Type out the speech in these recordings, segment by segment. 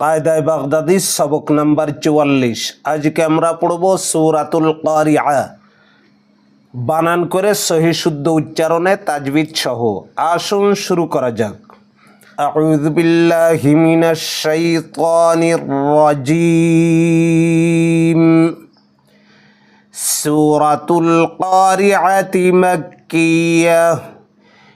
কায়দায় বাগদাদি সবক নাম্বার চুয়াল্লিশ আজকে আমরা পড়ব সৌরাতুল কারিয়া বানান করে সহি শুদ্ধ উচ্চারণে তাজবিদ সহ আসুন শুরু করা যাক أعوذ بالله من الشيطان الرجيم سورة القارعة مكية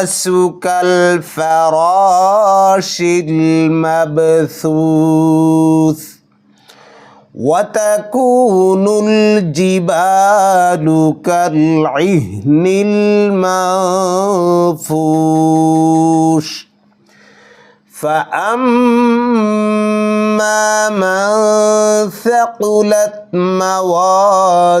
الناس كالفراش المبثوث وتكون الجبال كالعهن المنفوش فأما من ثقلت موازينه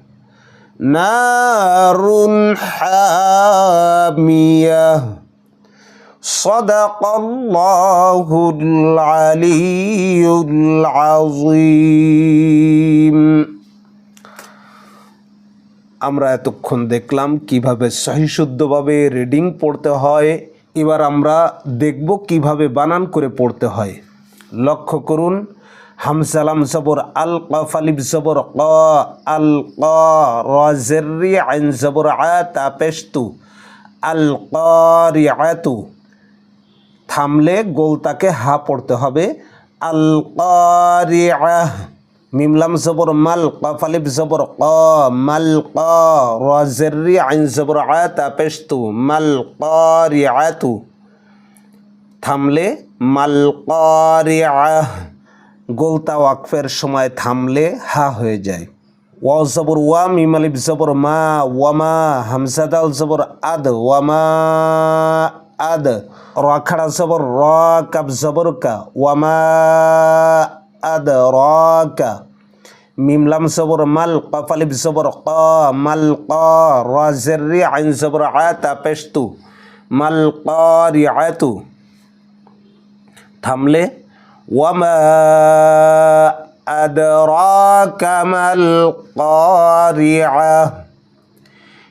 نار حامية صدق الله العلي العظيم আমরা এতক্ষণ দেখলাম কিভাবে সহিশুদ্ধভাবে রিডিং পড়তে হয় এবার আমরা দেখব কিভাবে বানান করে পড়তে হয় লক্ষ্য করুন হামসালাম জবর আল কফালিব জবর ক আল ক রজেরি আইন জবর আ আল করিয়াতু থামলে গোলতাকে হা পড়তে হবে আল করিয়া মিমলাম জবর মাল কফালিব জবর ক মাল ক রজেরি আইন জবর আ মাল করিয়াতু থামলে মাল করিয়া গোলতা ওয়াকফের সময় থামলে হা হয়ে যায়। ওয়াও জবর ওয়া, মিম আলিফ জবর মা ওয়ামা হামসাদাল জবর আদ ওয়ামা আদ, র খাড়া জবর র কাব জবর কা ওয়ামা আদ, র কা। মিম লাম জবর মাল, কফ আলিফ জবর ক, মাল ক, র জেরি আইন জবর আ তাপেস্তু মাল করিয়াতু থামলে ওয়ামা আদরাকা মাল কারিআ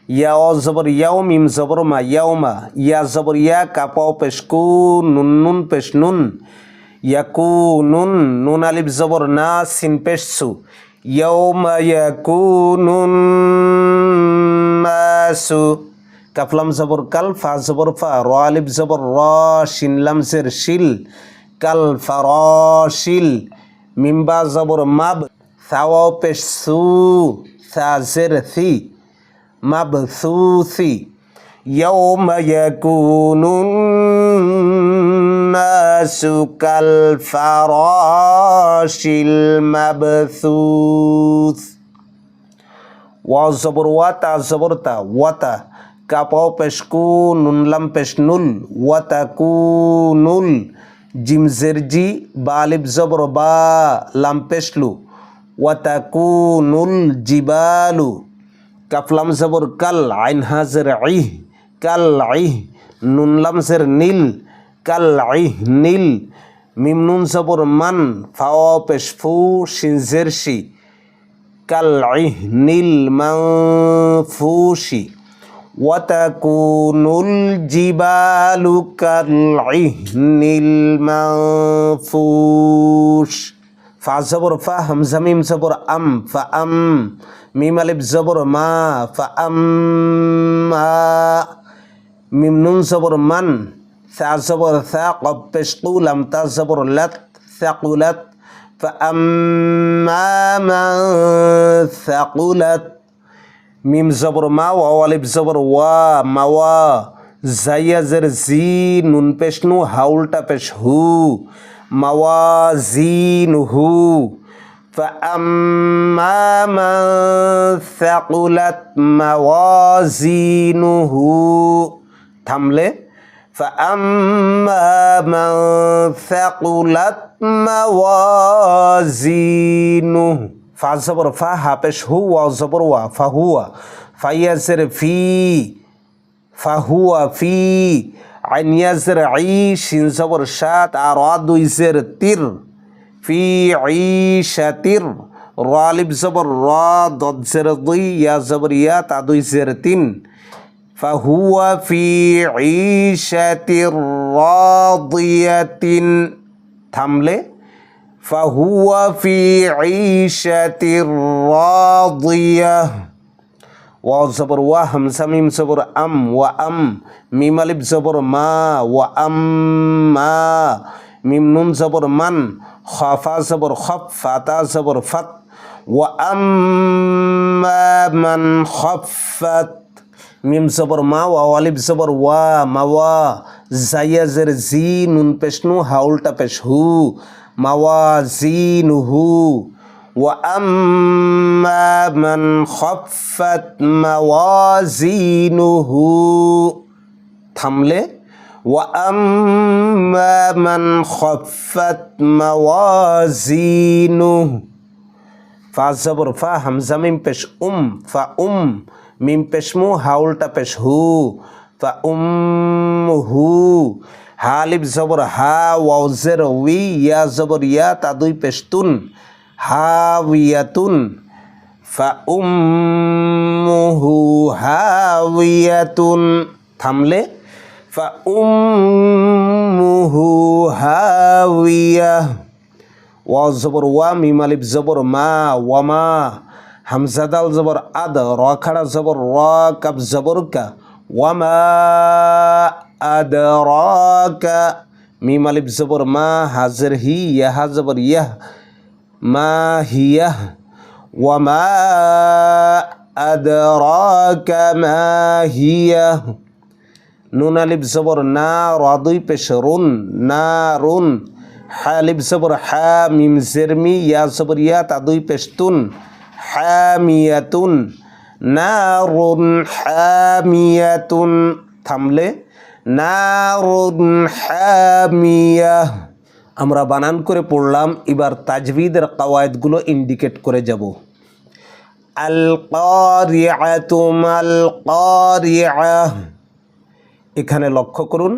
ইয়া ও জবর ইয়াও মিম জবর মা ইয়াউমা ইয়া জবর ইয়া কাপাও পেশকু নুন নুন পেশ নুন ইয়াকু নুন নুন আলিফ জবর না সিন পেশসু ইয়াউমা ইয়াকুনুন নাসু কাফলাম জবর কাল ফা জবর ফা র আলিফ জবর র শিনলাম জের শিল কাল ফারশিল মিম্বা জবর মাব সাওয়াও পেশ সু সাজের থি মাব সুসি يوم يكون الناس كالفراش المبثوث ওয়া জবর ওয়াতা জবরতা ওয়াতা কাপাও পেশকু নুনলাম পেশনুল ওয়াতা জিমজেরজি বা আলিফ জবর বা লাম্পেসলু ওয়াতাকুনুল জিবালু। কাফলাম জবর কাল আইন হাজের আইহ, কাল আইহ। নুনলামসের নীল, কাল আইহ নীল। মিমনুন জবর মান, ফাও পেশফু সিনজেরশি কাল আইহ নীল মাফুশি وتكون الجبال كالعهن المنفوش فعزبر فهم زميم زبر أم فأم ميم ألف زبر ما فأما মিম নুন জবর মান সা জবর সা কব পেশ কুলাম তা জবর লাত সাকুলাত فأما من ثقلت মিম জবর মা ওয়া আলিফ জবর ওয়া মাওয়া জাইয়াজের জি নুন পেশ নু হাউলটা পেশ হু মাওয়া জিন হু فأما من ثقلت موازينه থামলে فأما من ثقلت موازينه ফা জবর ফা হা পেশ হু ওয়া জবর ওয়া ফাহুয়া ফাইয়াজের ফি ফাহুয়া ফি আইনিয়াজের আই শিন জবর সাত আর দুইজের তির ফি ঈশাতির রালিব জবর রা দজের দুই ইয়া জবর ইয়া তা দুইজের তিন فهو في عيشة راضية থামলে فهو في عيشة راضية. واو صبر وهم سميم زبر أم وأم ميم ألف صبر ما وأم ما ميم نون زبر من خافا زبر خف فاتا زبر فت وأما من خفت ميم زبر ما وألف زبر وا موا ওয়া আলিফ জবর ওয়া মাওয়া জাইয়াজের জি নুন পেশনু হাউলটা পেশ হু মাওয়া জিনুহু وأما من خفت موازينه থামলে وأما من خفت موازينه ফা জবর ফা হামজা মিম পেশ উম ফা উম মিম পেশ মু হাউলটা পেশ হু ফা উম হু হালিব জবর হা ওয়াউজের উই ইয়া জবর ইয়া তা দুই পেশতুন হাউয়াতুন ফাউম্মুহু হাউয়াতুন থামলে ফাউম্মুহু হাউয়া ওয়া জবর ওয়া মিম আলিফ জবর মা ওয়ামা হামজাদাল জবর আদ র খাড়া জবর র কাব জবর কা ওয়ামা আদরাকা মিম আলিফ জবর মা হাজর হি ইয়াহা জবর ইয়াহ মা হিয়াহ ওয়ামা আদরাকা মা হিয়াহ নুন আলিফ জবর না রাদুই পেশ রুন না রুন হালিফ জবর হা মিম জেরমি ইয়া জবর ইয়া তাদুই পেশতুন হামিয়াতুন নারুন হামিয়াতুন। থামলে, নারুন হামিয়া। আমরা বানান করে পড়লাম, এবার তাজবিদের কাওয়ায়দগুলো ইন্ডিকেট করে যাব। আল কারিআতু মাল কারিআ এখানে লক্ষ্য করুন,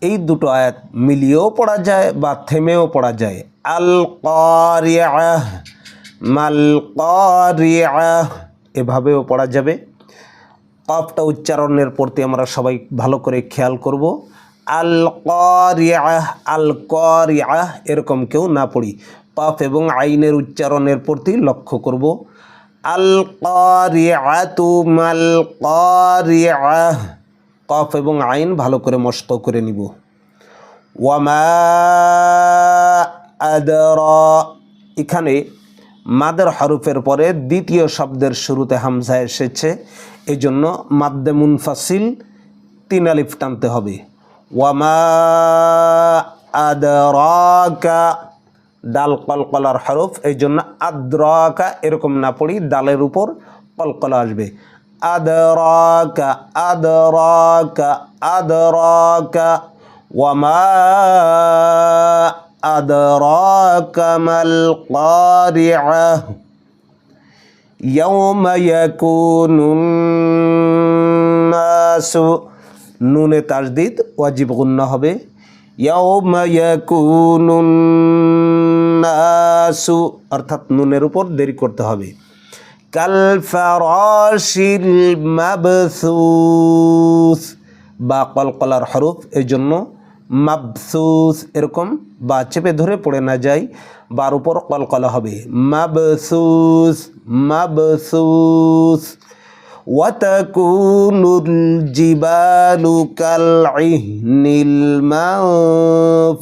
এই দুটো আয়াত মিলিয়েও পড়া যায় বা থেমেও পড়া যায়। আল কারিআ মাল এভাবেও পড়া যাবে। কফটা উচ্চারণের প্রতি আমরা সবাই ভালো করে খেয়াল করব। আল করিয়াহ আল করিয়াহ এরকম কেউ না পড়ি। কফ এবং আইনের উচ্চারণের প্রতি লক্ষ্য করব। আল করিয়াতু মাল করিয়াহ কফ এবং আইন ভালো করে মস্ত করে নিব। ওয়ামা আদর। এখানে মাদের হরফের পরে দ্বিতীয় শব্দের শুরুতে হামজা এসেছে। এই জন্য মাদ্দে মুনফাসিল তিন আলিফ টানতে হবে। ওয়ামা আদরাকা ডাল কলকলার হরফ এই জন্য আদ্রাকা এরকম না পড়ি ডালের উপর কলকলা আসবে। আদরাকা আদরাকা আদরাকা, ওয়ামা أدراك ما القارعة يوم يكون الناس নুনে তাজদিদ ওয়াজিব গুন্না হবে يوم يكون الناس অর্থাৎ নুনের উপর দেরি করতে হবে কাল ফারাশিল মাবসুস বা কলকলার হরফ এই জন্য মাবসুস এরকম বা চেপে ধরে পড়ে না যায় বার উপর কলকলা হবে মাবসুস মাবসুস وتكون الجبال كالعهن المنفوش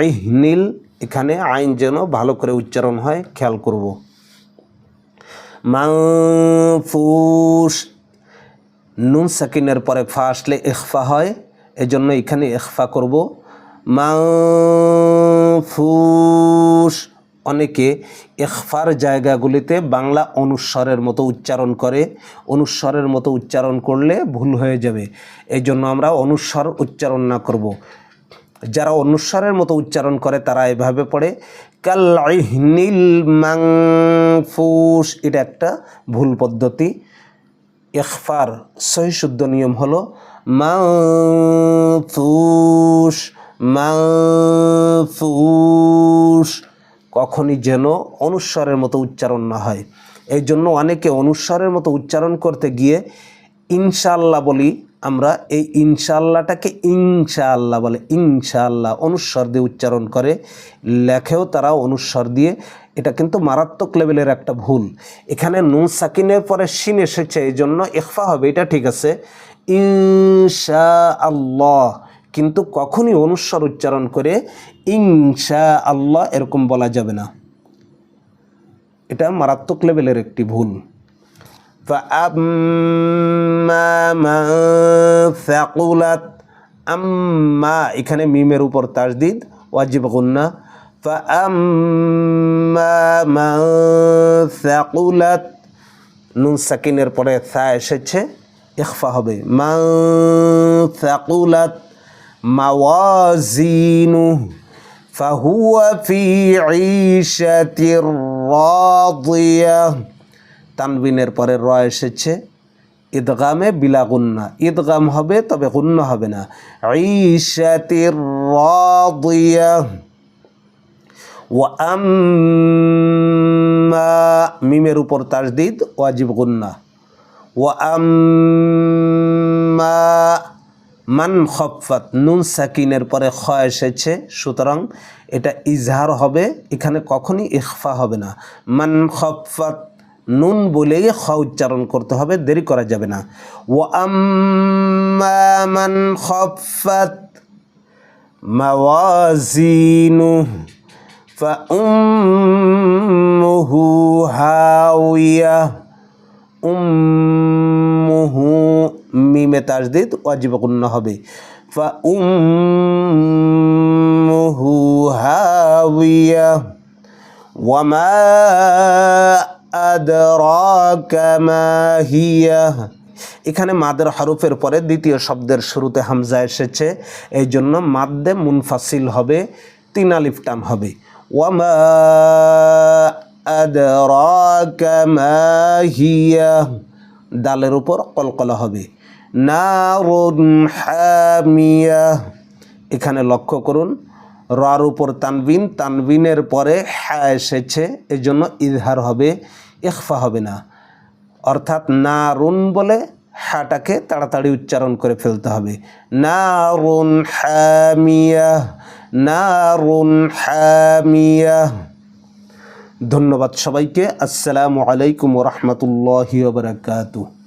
ইহনিল এখানে আইন যেন ভালো করে উচ্চারণ হয় খেয়াল করব মাংফুস নুন সাকিনের পরে ফা আসলে ইখফা হয় এজন্য এখানে ইখফা করব। মাংফুস অনেকে ইখফার জায়গাগুলিতে বাংলা অনুস্বরের মতো উচ্চারণ করে। অনুস্বরের মতো উচ্চারণ করলে ভুল হয়ে যাবে। এই জন্য আমরা অনুস্বর উচ্চারণ না করব। যারা অনুস্বরের মতো উচ্চারণ করে তারা এভাবে পড়ে, কাল মাংফুস এটা একটা ভুল পদ্ধতি। ইখফার সহিশুদ্ধ নিয়ম হলো মাংফুস মাংফুস কখনই যেন অনুস্বরের মতো উচ্চারণ না হয়। এই জন্য অনেকে অনুস্বরের মতো উচ্চারণ করতে গিয়ে ইনশাল্লাহ বলি আমরা, এই ইনশাল্লাহটাকে ইনশাআল্লাহ বলে, ইনশাআল্লাহ অনুস্বর দিয়ে উচ্চারণ করে। লেখেও তারা অনুস্বর দিয়ে। এটা কিন্তু মারাত্মক লেভেলের একটা ভুল। এখানে নুন সাকিনের পরে শিন এসেছে এই জন্য ইখফা হবে, এটা ঠিক আছে। ইনশা আল্লাহ কিন্তু কখনই অনুস্বর উচ্চারণ করে ইনশা আল্লাহ এরকম বলা যাবে না। এটা মারাত্মক লেভেলের একটি ভুল। ফ্যাকুলাত আম্মা, এখানে মিমের উপর তাজদিদ ওয়াজিব গুন্না। ফ্যাকুলাত নুন সাকিনের পরে সা এসেছে। ইখফা হবে মান ثقلت موازينه فهو في عيشة راضية তানবিনের পরে র এসেছে ঈদগামে বিলা গুন্না ঈদগাম হবে তবে গুন্ন হবে না ঈশাতির রাদিয়া ওয়া আম্মা মিমের উপর তাজদিদ ওয়াজিব গুন্না ওয়া আম্মা মান খফাত নুন সাকিনের পরে খ এসেছে সুতরাং এটা ইজহার হবে এখানে কখনই ইখফা হবে না মান খফাত নুন বলেই খ উচ্চারণ করতে হবে দেরি করা যাবে না ও আম্মান খফাত মাওয়াজিনু فأمه هاوية উম্মুহু মিমে তাজদিদ ওয়াজিবকুন্না হবে। ফা উম্মুহু হাওয়িয়া ওয়ামা আদরাকা মা হিয়া। এখানে মাদের হরফের পরে দ্বিতীয় শব্দের শুরুতে হামজা এসেছে। এই জন্য মাদ্দে মুনফাসিল হবে, তিন আলিফ টান হবে। ওয়ামা হিয়া। দালের উপর কলকলা হবে। হামিয়া। এখানে লক্ষ্য করুন, রার উপর তানবিন, তানবিনের পরে হ্যা এসেছে এই জন্য ইজহার হবে, ইখফা হবে না। অর্থাৎ নারুন বলে হ্যাটাকে তাড়াতাড়ি উচ্চারণ করে ফেলতে হবে। না রুন নারুন হামিয়া নারুন হামিয়া। ধন্যবাদ সবাইকে। আসসালামু আলাইকুম রহমতুল্লাহ বারাকাতুহ।